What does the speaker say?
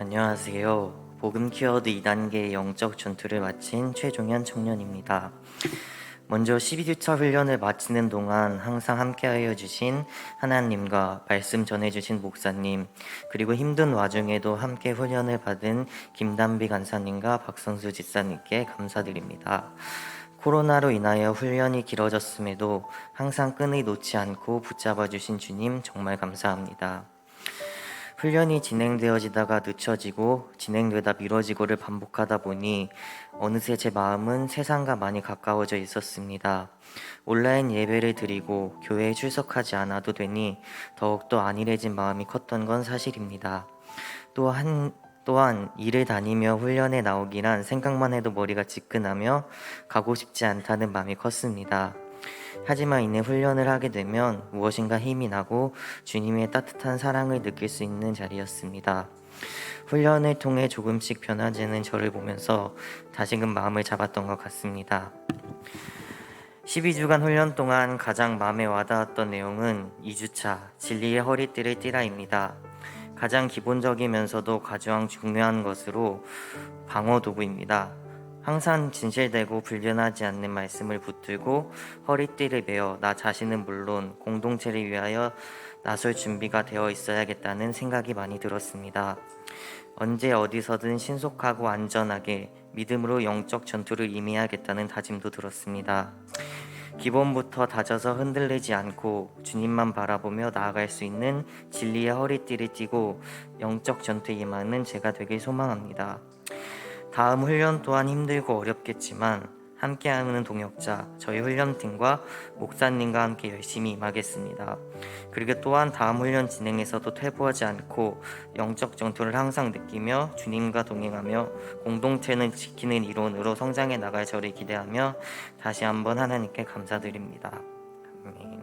안녕하세요. 복음 키워드 2단계 영적 전투를 마친 최종현 청년입니다. 먼저 12주차 훈련을 마치는 동안 항상 함께하여 주신 하나님과 말씀 전해주신 목사님 그리고 힘든 와중에도 함께 훈련을 받은 김담비 간사님과 박성수 집사님께 감사드립니다. 코로나로 인하여 훈련이 길어졌음에도 항상 끈을 놓지 않고 붙잡아 주신 주님 정말 감사합니다. 훈련이 진행되어지다가 늦춰지고 진행되다 미뤄지고를 반복하다 보니 어느새 제 마음은 세상과 많이 가까워져 있었습니다. 온라인 예배를 드리고 교회에 출석하지 않아도 되니 더욱더 안일해진 마음이 컸던 건 사실입니다. 또한 또한 일을 다니며 훈련에 나오기란 생각만 해도 머리가 지끈하며 가고 싶지 않다는 마음이 컸습니다. 하지만 이내 훈련을 하게 되면 무엇인가 힘이 나고 주님의 따뜻한 사랑을 느낄 수 있는 자리였습니다. 훈련을 통해 조금씩 변화되는 저를 보면서 다시금 마음을 잡았던 것 같습니다. 12주간 훈련 동안 가장 마음에 와닿았던 내용은 2주차 진리의 허리띠를 띠라입니다. 가장 기본적이면서도 가장 중요한 것으로 방어 도구입니다. 항상 진실되고 불변하지 않는 말씀을 붙들고 허리띠를 메어 나 자신은 물론 공동체를 위하여 나설 준비가 되어 있어야겠다는 생각이 많이 들었습니다. 언제 어디서든 신속하고 안전하게 믿음으로 영적 전투를 임해야겠다는 다짐도 들었습니다. 기본부터 다져서 흔들리지 않고 주님만 바라보며 나아갈 수 있는 진리의 허리띠를 띠고 영적 전투에 임하는 제가 되길 소망합니다. 다음 훈련 또한 힘들고 어렵겠지만 함께하는 동역자 저희 훈련팀과 목사님과 함께 열심히 임하겠습니다. 그리고 또한 다음 훈련 진행에서도 퇴보하지 않고 영적 전투를 항상 느끼며 주님과 동행하며 공동체는 지키는 이론으로 성장해 나갈 저를 기대하며 다시 한번 하나님께 감사드립니다. 아멘.